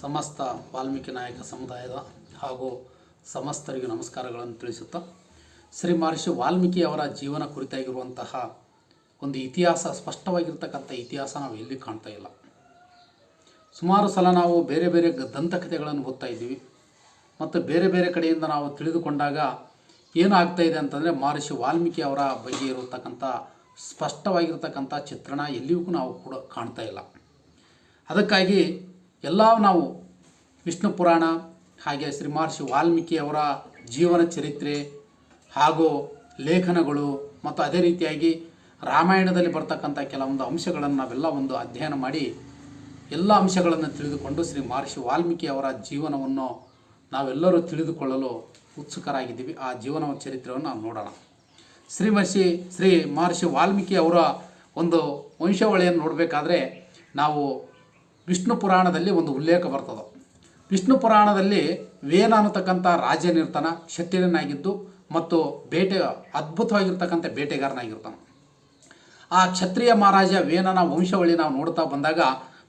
ಸಮಸ್ತ ವಾಲ್ಮೀಕಿ ನಾಯಕ ಸಮುದಾಯದ ಹಾಗೂ ಸಮಸ್ತರಿಗೆ ನಮಸ್ಕಾರಗಳನ್ನು ತಿಳಿಸುತ್ತಾ, ಶ್ರೀ ಮಹರ್ಷಿ ವಾಲ್ಮೀಕಿ ಅವರ ಜೀವನ ಕುರಿತಾಗಿರುವಂತಹ ಒಂದು ಇತಿಹಾಸ, ಸ್ಪಷ್ಟವಾಗಿರ್ತಕ್ಕಂಥ ಇತಿಹಾಸ ನಾವು ಎಲ್ಲಿ ಕಾಣ್ತಾ ಇಲ್ಲ. ಸುಮಾರು ಸಲ ನಾವು ಬೇರೆ ಬೇರೆ ದಂತಕಥೆಗಳನ್ನು ಓದ್ತಾ ಇದ್ದೀವಿ. ಮತ್ತು ಬೇರೆ ಬೇರೆ ಕಡೆಯಿಂದ ನಾವು ತಿಳಿದುಕೊಂಡಾಗ ಏನಾಗ್ತಾ ಇದೆ ಅಂತಂದರೆ, ಮಹರ್ಷಿ ವಾಲ್ಮೀಕಿ ಅವರ ಬಗ್ಗೆ ಇರತಕ್ಕಂಥ ಸ್ಪಷ್ಟವಾಗಿರ್ತಕ್ಕಂಥ ಚಿತ್ರಣ ಎಲ್ಲಿಯೂ ನಾವು ಕೂಡ ಕಾಣ್ತಾ ಇಲ್ಲ. ಅದಕ್ಕಾಗಿ ಎಲ್ಲ ನಾವು ವಿಷ್ಣು ಪುರಾಣ ಹಾಗೆ ಶ್ರೀ ಮಹರ್ಷಿ ವಾಲ್ಮೀಕಿ ಅವರ ಜೀವನ ಚರಿತ್ರೆ ಹಾಗೂ ಲೇಖನಗಳು ಮತ್ತು ಅದೇ ರೀತಿಯಾಗಿ ರಾಮಾಯಣದಲ್ಲಿ ಬರ್ತಕ್ಕಂಥ ಕೆಲವೊಂದು ಅಂಶಗಳನ್ನು ನಾವೆಲ್ಲ ಒಂದು ಅಧ್ಯಯನ ಮಾಡಿ ಎಲ್ಲ ಅಂಶಗಳನ್ನು ತಿಳಿದುಕೊಂಡು ಶ್ರೀ ಮಹರ್ಷಿ ವಾಲ್ಮೀಕಿಯವರ ಜೀವನವನ್ನು ನಾವೆಲ್ಲರೂ ತಿಳಿದುಕೊಳ್ಳಲು ಉತ್ಸುಕರಾಗಿದ್ದೀವಿ. ಆ ಜೀವನ ಚರಿತ್ರೆಯನ್ನು ನಾವು ನೋಡೋಣ. ಶ್ರೀ ಮಹರ್ಷಿ ಶ್ರೀ ಮಹರ್ಷಿ ವಾಲ್ಮೀಕಿ ಅವರ ಒಂದು ವಂಶಾವಳಿಯನ್ನು ನೋಡಬೇಕಾದ್ರೆ ನಾವು ವಿಷ್ಣು ಪುರಾಣದಲ್ಲಿ ಒಂದು ಉಲ್ಲೇಖ ಬರ್ತದೆ. ವಿಷ್ಣು ಪುರಾಣದಲ್ಲಿ ವೇನ ಅನ್ನತಕ್ಕಂಥ ರಾಜನಿರ್ತಾನ ಕ್ಷತ್ರಿಯನಾಗಿದ್ದು ಮತ್ತು ಬೇಟೆ ಅದ್ಭುತವಾಗಿರ್ತಕ್ಕಂಥ ಬೇಟೆಗಾರನಾಗಿರ್ತಾನೆ. ಆ ಕ್ಷತ್ರಿಯ ಮಹಾರಾಜ ವೇನನ ವಂಶವಳಿ ನಾವು ನೋಡ್ತಾ ಬಂದಾಗ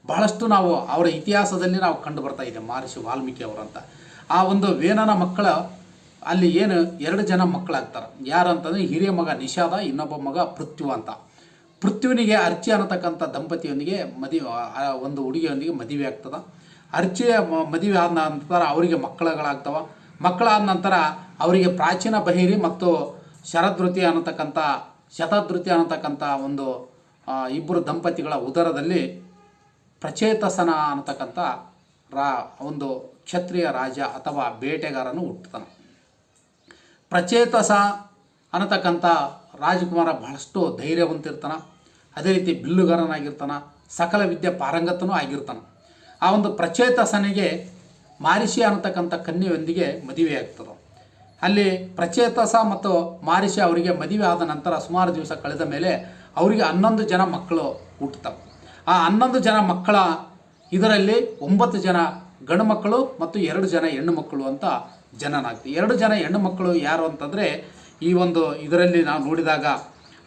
ಬಹಳಷ್ಟು ನಾವು ಅವರ ಇತಿಹಾಸದಲ್ಲಿ ನಾವು ಕಂಡು ಬರ್ತಾ ಇದೆ ಮಹರ್ಷಿ ವಾಲ್ಮೀಕಿ ಅವರಂತ ಆ ಒಂದು ವೇನನ ಮಕ್ಕಳ ಅಲ್ಲಿ ಏನು ಎರಡು ಜನ ಮಕ್ಕಳಾಗ್ತಾರೆ. ಯಾರಂತಂದ್ರೆ ಹಿರಿಯ ಮಗ ನಿಷಾದ, ಇನ್ನೊಬ್ಬ ಮಗ ಪೃಥ್ವಿ ಅಂತ. ಪೃಥ್ವಿನಿಗೆ ಅರ್ಚಿ ಅನ್ನತಕ್ಕಂಥ ದಂಪತಿಯೊಂದಿಗೆ ಮದುವೆ ಒಂದು ಹುಡುಗಿಯೊಂದಿಗೆ ಮದುವೆ ಆಗ್ತದ. ಅರ್ಚಿಯ ಮದುವೆ ಆದ ನಂತರ ಅವರಿಗೆ ಮಕ್ಕಳುಗಳಾಗ್ತವ. ಮಕ್ಕಳಾದ ನಂತರ ಅವರಿಗೆ ಪ್ರಾಚೀನ ಬಹಿರಿ ಮತ್ತು ಶರದೃತಿ ಅನ್ನತಕ್ಕಂಥ ಶತಧೃತಿ ಅನ್ನತಕ್ಕಂಥ ಒಂದು ಇಬ್ಬರು ದಂಪತಿಗಳ ಉದರದಲ್ಲಿ ಪ್ರಚೇತಸನ ಅನ್ನತಕ್ಕಂಥ ರಾ, ಒಂದು ಕ್ಷತ್ರಿಯ ರಾಜ ಅಥವಾ ಬೇಟೆಗಾರನು ಹುಟ್ಟುತ್ತಾನೆ. ಪ್ರಚೇತಸ ಅನ್ನತಕ್ಕಂಥ ರಾಜಕುಮಾರ ಬಹಳಷ್ಟು ಧೈರ್ಯವಂತಿರ್ತಾನ, ಅದೇ ರೀತಿ ಬಿಲ್ಲುಗಾರನಾಗಿರ್ತಾನೆ, ಸಕಲ ವಿದ್ಯೆ ಪಾರಂಗತನೂ ಆಗಿರ್ತಾನೆ. ಆ ಒಂದು ಪ್ರಚೇತಸನಿಗೆ ಮಾರಿಷಿ ಅನ್ನತಕ್ಕಂಥ ಕನ್ಯೆಯೊಂದಿಗೆ ಮದುವೆ ಆಗ್ತದೆ. ಅಲ್ಲಿ ಪ್ರಚೇತಸ ಮತ್ತು ಮಾರಿಷಿ ಅವರಿಗೆ ಮದುವೆ ಆದ ನಂತರ ಸುಮಾರು ದಿವಸ ಕಳೆದ ಮೇಲೆ ಅವರಿಗೆ ಹನ್ನೊಂದು ಜನ ಮಕ್ಕಳು ಹುಟ್ಟುತ್ತವೆ. ಆ ಹನ್ನೊಂದು ಜನ ಮಕ್ಕಳ ಇದರಲ್ಲಿ ಒಂಬತ್ತು ಜನ ಗಂಡು ಮಕ್ಕಳು ಮತ್ತು ಎರಡು ಜನ ಹೆಣ್ಣು ಮಕ್ಕಳು ಅಂತ ಜನನಾಗ್ತದೆ ಎರಡು ಜನ ಹೆಣ್ಣು ಮಕ್ಕಳು ಯಾರು ಅಂತಂದರೆ ಈ ಒಂದು ಇದರಲ್ಲಿ ನಾವು ನೋಡಿದಾಗ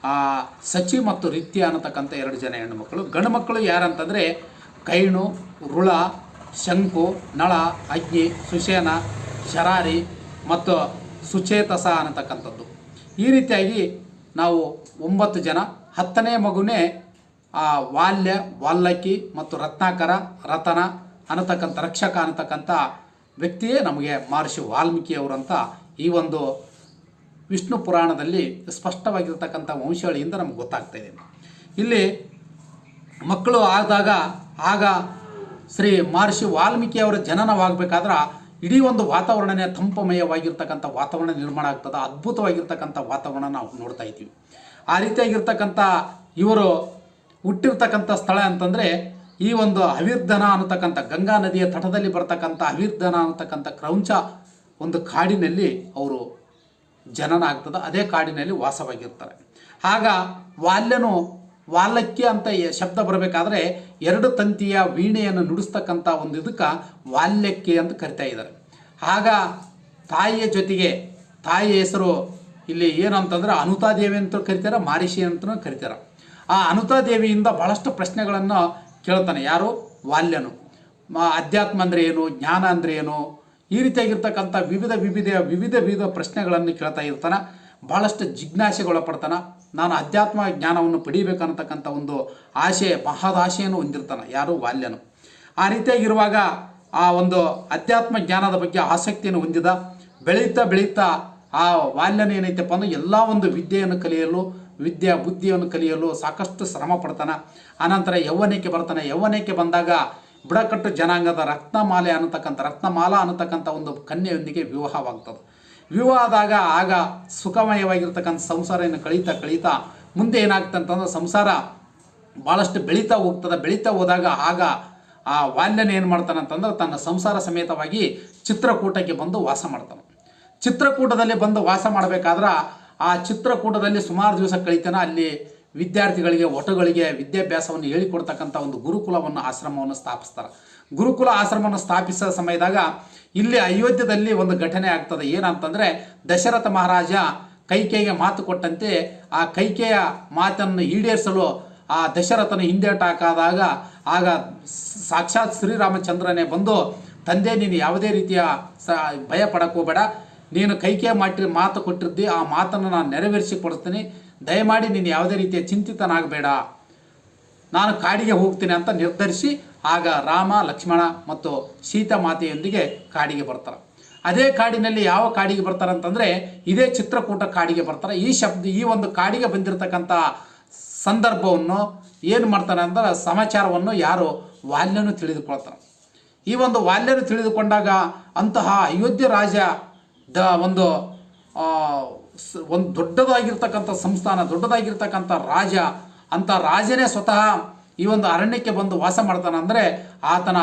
ಆ, ಸಚಿ ಮತ್ತು ರಿತ್ಯ ಅನ್ನತಕ್ಕಂಥ ಎರಡು ಜನ ಹೆಣ್ಣು ಮಕ್ಕಳು. ಗಂಡು ಮಕ್ಕಳು ಯಾರಂತಂದರೆ ಕೈಣು ರುಳ ಶಂಕು ನಳ ಅಗ್ನಿ ಸುಶೇನ ಶರಾರಿ ಮತ್ತು ಸುಚೇತಸ ಅನ್ನತಕ್ಕಂಥದ್ದು. ಈ ರೀತಿಯಾಗಿ ನಾವು ಒಂಬತ್ತು ಜನ ಹತ್ತನೇ ಮಗುನೇ ವಾಲ್ಯ ವಾಲ್ಲಕ್ಕಿ ಮತ್ತು ರತ್ನಾಕರ ರತನ ಅನ್ನತಕ್ಕಂಥ ರಕ್ಷಕ ಅನ್ನತಕ್ಕಂಥ ವ್ಯಕ್ತಿಯೇ ನಮಗೆ ಮಹರ್ಷಿ ಅಂತ ಈ ಒಂದು ವಿಷ್ಣು ಪುರಾಣದಲ್ಲಿ ಸ್ಪಷ್ಟವಾಗಿರ್ತಕ್ಕಂಥ ವಂಶಾವಳಿಯಿಂದ ನಮ್ಗೆ ಗೊತ್ತಾಗ್ತಾ ಇದೆ. ಇಲ್ಲಿ ಮಕ್ಕಳು ಆದಾಗ ಆಗ ಶ್ರೀ ಮಹರ್ಷಿ ವಾಲ್ಮೀಕಿ ಅವರ ಜನನವಾಗಬೇಕಾದ್ರೆ ಇಡೀ ಒಂದು ವಾತಾವರಣನೇ ತಂಪಮಯವಾಗಿರ್ತಕ್ಕಂಥ ವಾತಾವರಣ ನಿರ್ಮಾಣ ಆಗ್ತದೆ, ಅದ್ಭುತವಾಗಿರ್ತಕ್ಕಂಥ ವಾತಾವರಣ ನಾವು ನೋಡ್ತಾ ಇದ್ದೀವಿ. ಆ ರೀತಿಯಾಗಿರ್ತಕ್ಕಂಥ ಇವರು ಹುಟ್ಟಿರ್ತಕ್ಕಂಥ ಸ್ಥಳ ಅಂತಂದರೆ ಈ ಒಂದು ಅವಿರ್ಧನ ಅನ್ನತಕ್ಕಂಥ ಗಂಗಾ ನದಿಯ ತಟದಲ್ಲಿ ಬರ್ತಕ್ಕಂಥ ಅವಿರ್ಧನ ಅನ್ನತಕ್ಕಂಥ ಕ್ರೌಂಚ ಒಂದು ಕಾಡಿನಲ್ಲಿ ಅವರು ಜನನ ಆಗ್ತದೆ ಅದೇ ಕಾಡಿನಲ್ಲಿ ವಾಸವಾಗಿರ್ತಾರೆ. ಆಗ ವಾಲ್ಯನು ವಾಲಕ್ಯ ಅಂತ ಶಬ್ದ ಬರಬೇಕಾದ್ರೆ ಎರಡು ತಂತಿಯ ವೀಣೆಯನ್ನು ನುಡಿಸ್ತಕ್ಕಂಥ ಒಂದು ಇದಕ್ಕೆ ವಾಲ್ಯಕ್ಕೆ ಅಂತ ಕರಿತಾ ಇದ್ದಾರೆ. ಆಗ ತಾಯಿಯ ಜೊತೆಗೆ ತಾಯಿಯ ಹೆಸರು ಇಲ್ಲಿ ಏನಂತಂದ್ರೆ ಅನುತಾದೇವಿ ಅಂತ ಕರಿತಾರೆ, ಮಾರಿಷಿ ಅಂತಲೂ ಕರಿತಾರೆ. ಆ ಅನುತಾದೇವಿಯಿಂದ ಬಹಳಷ್ಟು ಪ್ರಶ್ನೆಗಳನ್ನು ಕೇಳ್ತಾನೆ. ಯಾರು? ವಾಲ್ಯನು. ಅಧ್ಯಾತ್ಮ ಅಂದರೆ ಏನು? ಜ್ಞಾನ ಅಂದರೆ ಏನು? ಈ ರೀತಿಯಾಗಿರ್ತಕ್ಕಂಥ ವಿವಿಧ ವಿವಿಧ ವಿವಿಧ ವಿವಿಧ ಪ್ರಶ್ನೆಗಳನ್ನು ಕೇಳ್ತಾ ಇರ್ತಾನೆ ಭಾಳಷ್ಟು ಜಿಜ್ಞಾಸೆಗೊಳಪಡ್ತಾನೆ ನಾನು ಅಧ್ಯಾತ್ಮ ಜ್ಞಾನವನ್ನು ಪಡಿಬೇಕನ್ನತಕ್ಕಂಥ ಒಂದು ಆಶೆ ಮಹದಾಶೆಯನ್ನು ಹೊಂದಿರ್ತಾನೆ, ಯಾರು ಬಾಲ್ಯನು. ಆ ರೀತಿಯಾಗಿರುವಾಗ ಆ ಒಂದು ಅಧ್ಯಾತ್ಮ ಜ್ಞಾನದ ಬಗ್ಗೆ ಆಸಕ್ತಿಯನ್ನು ಹೊಂದಿದ, ಬೆಳೀತಾ ಬೆಳೀತಾ ಆ ವಾಲ್ಯನ ಏನೈತಪ್ಪ ಅಂದರೆ ಎಲ್ಲ ಒಂದು ವಿದ್ಯೆಯನ್ನು ಕಲಿಯಲು, ವಿದ್ಯೆ ಬುದ್ಧಿಯನ್ನು ಕಲಿಯಲು ಸಾಕಷ್ಟು ಶ್ರಮ ಪಡ್ತಾನೆ. ಆನಂತರ ಯೌವನಕ್ಕೆ ಬರ್ತಾನೆ, ಯೌವನಕ್ಕೆ ಬಂದಾಗ ಬುಡಕಟ್ಟು ಜನಾಂಗದ ರತ್ನಮಾಲೆ ಅನ್ನತಕ್ಕಂಥ, ರತ್ನಮಾಲಾ ಅನ್ನತಕ್ಕಂಥ ಒಂದು ಕನ್ಯೆಯೊಂದಿಗೆ ವಿವಾಹವಾಗ್ತದೆ. ವಿವಾಹ ಆದಾಗ ಆಗ ಸುಖಮಯವಾಗಿರ್ತಕ್ಕಂಥ ಸಂಸಾರವನ್ನು ಕಳೀತಾ ಕಳೀತಾ ಮುಂದೆ ಏನಾಗ್ತಂತಂದ್ರೆ ಸಂಸಾರ ಭಾಳಷ್ಟು ಬೆಳೀತಾ ಹೋಗ್ತದೆ. ಬೆಳೀತಾ ಹೋದಾಗ ಆಗ ಆ ವಾಲ್ಯನ ಏನು ಮಾಡ್ತಾನೆ ಅಂತಂದ್ರೆ ತನ್ನ ಸಂಸಾರ ಸಮೇತವಾಗಿ ಚಿತ್ರಕೂಟಕ್ಕೆ ಬಂದು ವಾಸ ಮಾಡ್ತಾನೆ. ಚಿತ್ರಕೂಟದಲ್ಲಿ ಬಂದು ವಾಸ ಮಾಡಬೇಕಾದ್ರೆ ಆ ಚಿತ್ರಕೂಟದಲ್ಲಿ ಸುಮಾರು ದಿವಸ ಕಳೀತಾನೆ. ಅಲ್ಲಿ ವಿದ್ಯಾರ್ಥಿಗಳಿಗೆ, ಒಟಗಳಿಗೆ ವಿದ್ಯಾಭ್ಯಾಸವನ್ನು ಹೇಳಿಕೊಡ್ತಕ್ಕಂಥ ಒಂದು ಗುರುಕುಲವನ್ನು, ಆಶ್ರಮವನ್ನು ಸ್ಥಾಪಿಸ್ತಾರೆ. ಗುರುಕುಲ ಆಶ್ರಮವನ್ನು ಸ್ಥಾಪಿಸೋ ಸಮಯದಾಗ ಇಲ್ಲಿ ಅಯೋಧ್ಯದಲ್ಲಿ ಒಂದು ಘಟನೆ ಆಗ್ತದೆ. ಏನಂತಂದರೆ, ದಶರಥ ಮಹಾರಾಜ ಕೈಕೇಯಿಗೆ ಮಾತು ಕೊಟ್ಟಂತೆ ಆ ಕೈಕೇಯ ಮಾತನ್ನು ಈಡೇರಿಸಲು ಆ ದಶರಥನ ಹಿಂದೇಟಾಕಾದಾಗ ಆಗ ಸಾಕ್ಷಾತ್ ಶ್ರೀರಾಮಚಂದ್ರನೇ ಬಂದು, ತಂದೆ, ನೀನು ಯಾವುದೇ ರೀತಿಯ ಸ ಭಯ ಪಡಕೋಬೇಡ ನೀನು ಕೈಕೆ ಮಾಡಿ ಮಾತು ಕೊಟ್ಟಿದ್ದಿ. ಆ ಮಾತನ್ನು ನಾನು ನೆರವೇರಿಸಿ ಕೊಡ್ತೀನಿ ದಯಮಾಡಿ ನೀನು ಯಾವುದೇ ರೀತಿಯ ಚಿಂತಿತನಾಗಬೇಡ. ನಾನು ಕಾಡಿಗೆ ಹೋಗ್ತೀನಿ ಅಂತ ನಿರ್ಧರಿಸಿ ಆಗ ರಾಮ, ಲಕ್ಷ್ಮಣ ಮತ್ತು ಸೀತಾ ಮಾತೆಯೊಂದಿಗೆ ಕಾಡಿಗೆ ಬರ್ತಾರೆ. ಅದೇ ಕಾಡಿನಲ್ಲಿ ಯಾವ ಕಾಡಿಗೆ ಬರ್ತಾರೆ ಅಂತಂದರೆ ಇದೇ ಚಿತ್ರಕೂಟ ಕಾಡಿಗೆ ಬರ್ತಾರೆ. ಈ ಶಬ್ದ, ಈ ಒಂದು ಕಾಡಿಗೆ ಬಂದಿರತಕ್ಕಂಥ ಸಂದರ್ಭವನ್ನು ಏನು ಮಾಡ್ತಾರೆ ಅಂದ್ರೆ ಸಮಾಚಾರವನ್ನು ಯಾರು ವಾಲ್ಯನೂ ತಿಳಿದುಕೊಳ್ತಾರೆ. ಈ ಒಂದು ವಾಲ್ಯನು ತಿಳಿದುಕೊಂಡಾಗ ಅಂತಹ ಅಯೋಧ್ಯ ರಾಜ ದ ಒಂದು ಒಂದು ದೊಡ್ಡದಾಗಿರ್ತಕ್ಕಂಥ ಸಂಸ್ಥಾನ, ದೊಡ್ಡದಾಗಿರ್ತಕ್ಕಂಥ ರಾಜ, ಅಂತ ರಾಜನೇ ಸ್ವತಃ ಈ ಒಂದು ಅರಣ್ಯಕ್ಕೆ ಬಂದು ವಾಸ ಮಾಡ್ತಾನೆ ಅಂದರೆ ಆತನ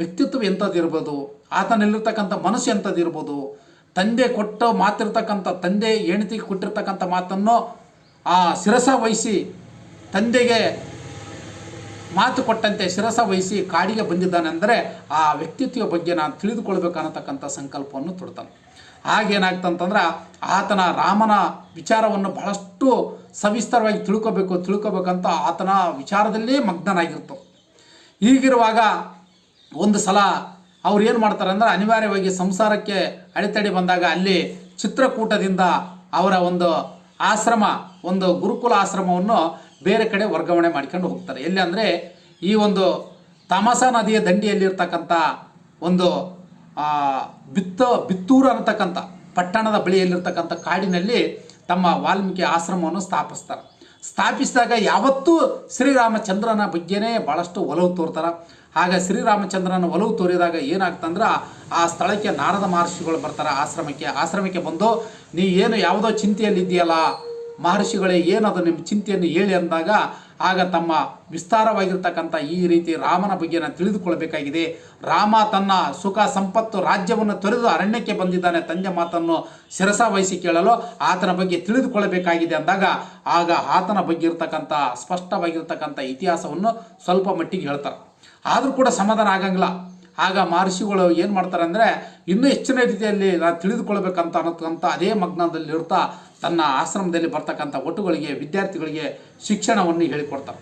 ವ್ಯಕ್ತಿತ್ವ ಎಂಥದ್ದಿರ್ಬೋದು, ಆತನಲ್ಲಿರ್ತಕ್ಕಂಥ ಮನಸ್ಸು ಎಂಥದ್ದಿರ್ಬೋದು, ತಂದೆ ಕೊಟ್ಟ ಮಾತಿರ್ತಕ್ಕಂಥ, ತಂದೆ ಹೆಂಡತಿಗೆ ಕೊಟ್ಟಿರ್ತಕ್ಕಂಥ ಮಾತನ್ನು ಆ ಶಿರಸ ವಹಿಸಿ ತಂದೆಗೆ ಮಾತು ಕೊಟ್ಟಂತೆ ಶಿರಸ ವಹಿಸಿ ಕಾಡಿಗೆ ಬಂದಿದ್ದಾನೆ ಅಂದರೆ ಆ ವ್ಯಕ್ತಿತ್ವ ಬಗ್ಗೆ ನಾನು ತಿಳಿದುಕೊಳ್ಬೇಕನ್ನತಕ್ಕಂಥ ಸಂಕಲ್ಪವನ್ನು ತೊಡ್ತಾನೆ. ಹಾಗೇನಾಗ್ತಂತಂದ್ರೆ ಆತನ ರಾಮನ ವಿಚಾರವನ್ನು ಬಹಳಷ್ಟು ಸವಿಸ್ತಾರವಾಗಿ ತಿಳ್ಕೊಬೇಕು, ತಿಳ್ಕೊಬೇಕಂತ ಆತನ ವಿಚಾರದಲ್ಲೇ ಮಗ್ನನಾಗಿರ್ತು ಹೀಗಿರುವಾಗ ಒಂದು ಸಲ ಅವ್ರು ಏನು ಮಾಡ್ತಾರೆ ಅಂದ್ರೆ ಅನಿವಾರ್ಯವಾಗಿ ಸಂಸಾರಕ್ಕೆ ಅಡೆತಡೆ ಬಂದಾಗ ಅಲ್ಲಿ ಚಿತ್ರಕೂಟದಿಂದ ಅವರ ಒಂದು ಆಶ್ರಮ, ಒಂದು ಗುರುಕುಲ ಆಶ್ರಮವನ್ನು ಬೇರೆ ಕಡೆ ವರ್ಗಾವಣೆ ಮಾಡ್ಕೊಂಡು ಹೋಗ್ತಾರೆ. ಎಲ್ಲಿ ಅಂದರೆ ಈ ಒಂದು ತಮಸ ನದಿಯ ದಂಡಿಯಲ್ಲಿರ್ತಕ್ಕಂಥ ಒಂದು ಬಿತ್ತ, ಬಿತ್ತೂರು ಅನ್ನತಕ್ಕಂಥ ಪಟ್ಟಣದ ಬಳಿಯಲ್ಲಿರ್ತಕ್ಕಂಥ ಕಾಡಿನಲ್ಲಿ ತಮ್ಮ ವಾಲ್ಮೀಕಿ ಆಶ್ರಮವನ್ನು ಸ್ಥಾಪಿಸ್ತಾರೆ. ಸ್ಥಾಪಿಸಿದಾಗ ಯಾವತ್ತೂ ಶ್ರೀರಾಮಚಂದ್ರನ ಬಗ್ಗೆನೇ ಭಾಳಷ್ಟು ಒಲವು ತೋರ್ತಾರೆ. ಆಗ ಶ್ರೀರಾಮಚಂದ್ರನ ಒಲವು ತೋರಿದಾಗ ಏನಾಗ್ತಂದ್ರೆ ಆ ಸ್ಥಳಕ್ಕೆ ನಾರದ ಮಹರ್ಷಿಗಳು ಬರ್ತಾರೆ ಆಶ್ರಮಕ್ಕೆ. ಆಶ್ರಮಕ್ಕೆ ಬಂದು, ನೀ ಏನು ಯಾವುದೋ ಚಿಂತೆಯಲ್ಲಿದೆಯಲ್ಲ ಮಹರ್ಷಿಗಳೇ, ಏನದು ನಿಮ್ಮ ಚಿಂತೆಯನ್ನು ಹೇಳಿ ಅಂದಾಗ ಆಗ ತಮ್ಮ ವಿಸ್ತಾರವಾಗಿರ್ತಕ್ಕಂಥ ಈ ರೀತಿ ರಾಮನ ಬಗ್ಗೆ ನಾನು ತಿಳಿದುಕೊಳ್ಬೇಕಾಗಿದೆ ರಾಮ ತನ್ನ ಸುಖ ಸಂಪತ್ತು ರಾಜ್ಯವನ್ನು ತೊರೆದು ಅರಣ್ಯಕ್ಕೆ ಬಂದಿದ್ದಾನೆ. ತಂದೆ ಮಾತನ್ನು ಶಿರಸ ವಹಿಸಿ ಕೇಳಲು ಆತನ ಬಗ್ಗೆ ತಿಳಿದುಕೊಳ್ಳಬೇಕಾಗಿದೆ ಅಂದಾಗ ಆಗ ಆತನ ಬಗ್ಗೆ ಇರತಕ್ಕಂಥ ಸ್ಪಷ್ಟವಾಗಿರ್ತಕ್ಕಂಥ ಇತಿಹಾಸವನ್ನು ಸ್ವಲ್ಪ ಮಟ್ಟಿಗೆ ಹೇಳ್ತಾರೆ. ಆದರೂ ಕೂಡ ಸಮಾಧಾನ ಆಗಂಗಿಲ್ಲ. ಆಗ ಮಹರ್ಷಿಗಳು ಏನು ಮಾಡ್ತಾರೆ ಅಂದರೆ, ಇನ್ನೂ ಹೆಚ್ಚಿನ ರೀತಿಯಲ್ಲಿ ನಾನು ತಿಳಿದುಕೊಳ್ಬೇಕಂತ ಅನ್ನೋಕ್ಕಂಥ ಅದೇ ಮಗ್ನದಲ್ಲಿ ಇರ್ತಾ ತನ್ನ ಆಶ್ರಮದಲ್ಲಿ ಬರ್ತಕ್ಕಂಥ ಒಟ್ಟುಗಳಿಗೆ, ವಿದ್ಯಾರ್ಥಿಗಳಿಗೆ ಶಿಕ್ಷಣವನ್ನು ಹೇಳಿಕೊಡ್ತಾರೆ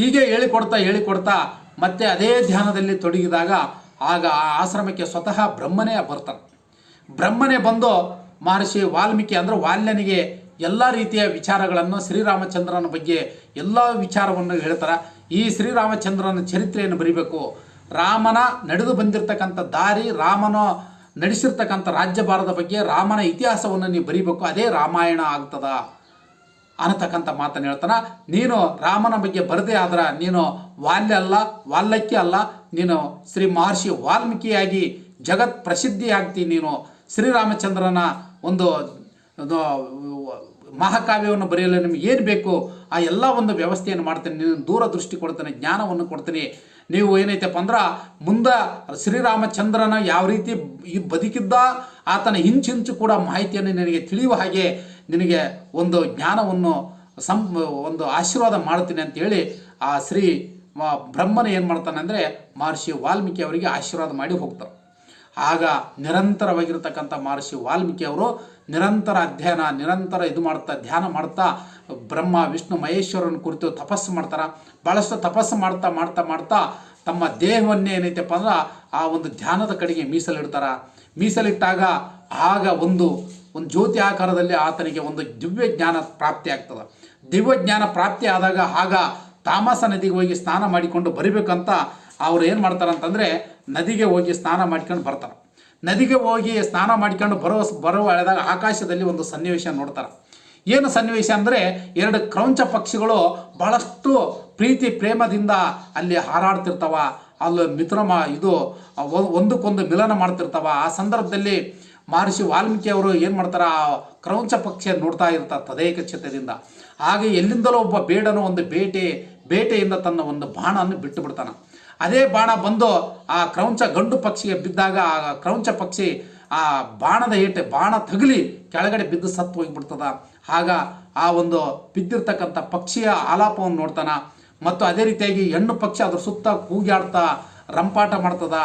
ಹೀಗೆ ಹೇಳಿಕೊಡ್ತಾ ಹೇಳಿಕೊಡ್ತಾ ಮತ್ತೆ ಅದೇ ಧ್ಯಾನದಲ್ಲಿ ತೊಡಗಿದಾಗ ಆಗ ಆ ಆಶ್ರಮಕ್ಕೆ ಸ್ವತಃ ಬ್ರಹ್ಮನೇ ಬರ್ತಾರೆ ಬ್ರಹ್ಮನೇ ಬಂದು ಮಹರ್ಷಿ ವಾಲ್ಮೀಕಿ ಅಂದರೆ ವಾಲ್ಯನಿಗೆ ಎಲ್ಲ ರೀತಿಯ ವಿಚಾರಗಳನ್ನು, ಶ್ರೀರಾಮಚಂದ್ರನ ಬಗ್ಗೆ ಎಲ್ಲ ವಿಚಾರವನ್ನು ಹೇಳ್ತಾರೆ. ಈ ಶ್ರೀರಾಮಚಂದ್ರನ ಚರಿತ್ರೆಯನ್ನು ಬರೀಬೇಕು. ರಾಮನ ನಡೆದು ಬಂದಿರತಕ್ಕಂಥ ದಾರಿ, ರಾಮನ ನಡೆಸಿರ್ತಕ್ಕಂಥ ರಾಜ್ಯಭಾರದ ಬಗ್ಗೆ ರಾಮನ ಇತಿಹಾಸವನ್ನು ನೀವು ಬರಿಬೇಕು, ಅದೇ ರಾಮಾಯಣ ಆಗ್ತದ ಅನ್ನತಕ್ಕಂಥ ಮಾತನ್ನು ಹೇಳ್ತಾನ. ನೀನು ರಾಮನ ಬಗ್ಗೆ ಬರದೇ ಆದ್ರೆ ನೀನು ವಾಲ್ಯ ಅಲ್ಲ ವಾಲ್ಯಕ್ಕೆ ಅಲ್ಲ, ನೀನು ಶ್ರೀ ಮಹರ್ಷಿ ವಾಲ್ಮೀಕಿಯಾಗಿ ಜಗತ್ ಪ್ರಸಿದ್ಧಿ ಆಗ್ತಿ ನೀನು. ಶ್ರೀರಾಮಚಂದ್ರನ ಒಂದು ಮಹಾಕಾವ್ಯವನ್ನು ಬರೆಯಲು ನಿಮ್ಗೆ ಏನು ಬೇಕು, ಆ ಎಲ್ಲ ಒಂದು ವ್ಯವಸ್ಥೆಯನ್ನು ಮಾಡ್ತೇನೆ. ನೀನು ದೂರದೃಷ್ಟಿ ಕೊಡ್ತೇನೆ, ಜ್ಞಾನವನ್ನು ಕೊಡ್ತೀನಿ. ನೀವು ಏನೈತಪ್ಪ ಅಂದ್ರೆ ಮುಂದೆ ಶ್ರೀರಾಮಚಂದ್ರನ ಯಾವ ರೀತಿ ಈ ಬದುಕಿದ್ದ, ಆತನ ಹಿಂಚಿಂಚು ಕೂಡ ಮಾಹಿತಿಯನ್ನು ನಿನಗೆ ತಿಳಿಯುವ ಹಾಗೆ ನಿನಗೆ ಒಂದು ಜ್ಞಾನವನ್ನು ಸಂ, ಒಂದು ಆಶೀರ್ವಾದ ಮಾಡ್ತೀನಿ ಅಂತೇಳಿ ಆ ಶ್ರೀ ಬ್ರಹ್ಮನ ಏನು ಮಾಡ್ತಾನೆ ಅಂದರೆ ಮಹರ್ಷಿ ವಾಲ್ಮೀಕಿ ಅವರಿಗೆ ಆಶೀರ್ವಾದ ಮಾಡಿ ಹೋಗ್ತಾರೆ ಆಗ ನಿರಂತರವಾಗಿರ್ತಕ್ಕಂಥ ಮಹರ್ಷಿ ವಾಲ್ಮೀಕಿ ಅವರು ನಿರಂತರ ಅಧ್ಯಯನ, ನಿರಂತರ ಇದು ಮಾಡ್ತಾ, ಧ್ಯಾನ ಮಾಡ್ತಾ, ಬ್ರಹ್ಮ, ವಿಷ್ಣು, ಮಹೇಶ್ವರನ ಕುರಿತು ತಪಸ್ಸು ಮಾಡ್ತಾರೆ. ಭಾಳಷ್ಟು ತಪಸ್ಸು ಮಾಡ್ತಾ ಮಾಡ್ತಾ ಮಾಡ್ತಾ ತಮ್ಮ ದೇಹವನ್ನೇ ಏನೈತೆಪ್ಪ ಅಂದ್ರೆ ಆ ಒಂದು ಧ್ಯಾನದ ಕಡೆಗೆ ಮೀಸಲಿಡ್ತಾರೆ. ಮೀಸಲಿಟ್ಟಾಗ ಆಗ ಒಂದು ಒಂದು ಜ್ಯೋತಿ ಆಕಾರದಲ್ಲಿ ಆತನಿಗೆ ಒಂದು ದಿವ್ಯ ಜ್ಞಾನ ಪ್ರಾಪ್ತಿ ಆಗ್ತದೆ. ದಿವ್ಯ ಜ್ಞಾನ ಪ್ರಾಪ್ತಿ ಆದಾಗ ಆಗ ತಾಮಸ ನದಿಗೆ ಹೋಗಿ ಸ್ನಾನ ಮಾಡಿಕೊಂಡು ಬರಿಬೇಕಂತ ಅವ್ರು ಏನು ಮಾಡ್ತಾರೆ ಅಂತಂದರೆ ನದಿಗೆ ಹೋಗಿ ಸ್ನಾನ ಮಾಡ್ಕೊಂಡು ಬರ್ತಾರೆ. ನದಿಗೆ ಹೋಗಿ ಸ್ನಾನ ಮಾಡ್ಕೊಂಡು ಬರೋ ಬರುವ ಎಳೆದಾಗ ಆಕಾಶದಲ್ಲಿ ಒಂದು ಸನ್ನಿವೇಶ ನೋಡ್ತಾರೆ. ಏನು ಸನ್ನಿವೇಶ ಅಂದರೆ ಎರಡು ಕ್ರೌಂಚ ಪಕ್ಷಿಗಳು ಬಹಳಷ್ಟು ಪ್ರೀತಿ ಪ್ರೇಮದಿಂದ ಅಲ್ಲಿ ಹಾರಾಡ್ತಿರ್ತಾವ, ಅಲ್ಲಿ ಮಿತ್ರ ಇದು ಒಂದಕ್ಕೊಂದು ಮಿಲನ ಮಾಡ್ತಿರ್ತಾವ. ಆ ಸಂದರ್ಭದಲ್ಲಿ ಮಹರ್ಷಿ ವಾಲ್ಮೀಕಿ ಅವರು ಏನು ಮಾಡ್ತಾರೆ, ಆ ಕ್ರೌಂಚ ಪಕ್ಷಿ ನೋಡ್ತಾ ಇರ್ತಾರೆ ತದೇಕ ಚಿತ್ತದಿಂದ. ಹಾಗೆ ಎಲ್ಲಿಂದಲೋ ಒಬ್ಬ ಬೇಡನು ಒಂದು ಬೇಟೆ, ಬೇಟೆಯಿಂದ ತನ್ನ ಒಂದು ಬಾಣವನ್ನು ಬಿಟ್ಟು ಬಿಡ್ತಾನೆ. ಅದೇ ಬಾಣ ಬಂದು ಆ ಕ್ರೌಂಚ ಗಂಡು ಪಕ್ಷಿಗೆ ಬಿದ್ದಾಗ ಆ ಕ್ರೌಂಚ ಪಕ್ಷಿ ಆ ಬಾಣದ ಏಟೆ, ಬಾಣ ತಗಲಿ ಕೆಳಗಡೆ ಬಿದ್ದು ಸತ್ತು ಹೋಗಿಬಿಡ್ತದ. ಆಗ ಆ ಒಂದು ಬಿದ್ದಿರ್ತಕ್ಕಂಥ ಪಕ್ಷಿಯ ಆಲಾಪವನ್ನು ನೋಡ್ತಾನ. ಮತ್ತು ಅದೇ ರೀತಿಯಾಗಿ ಹೆಣ್ಣು ಪಕ್ಷಿ ಅದ್ರ ಸುತ್ತ ಕೂಗಾಡ್ತಾ ರಂಪಾಟ ಮಾಡ್ತದ.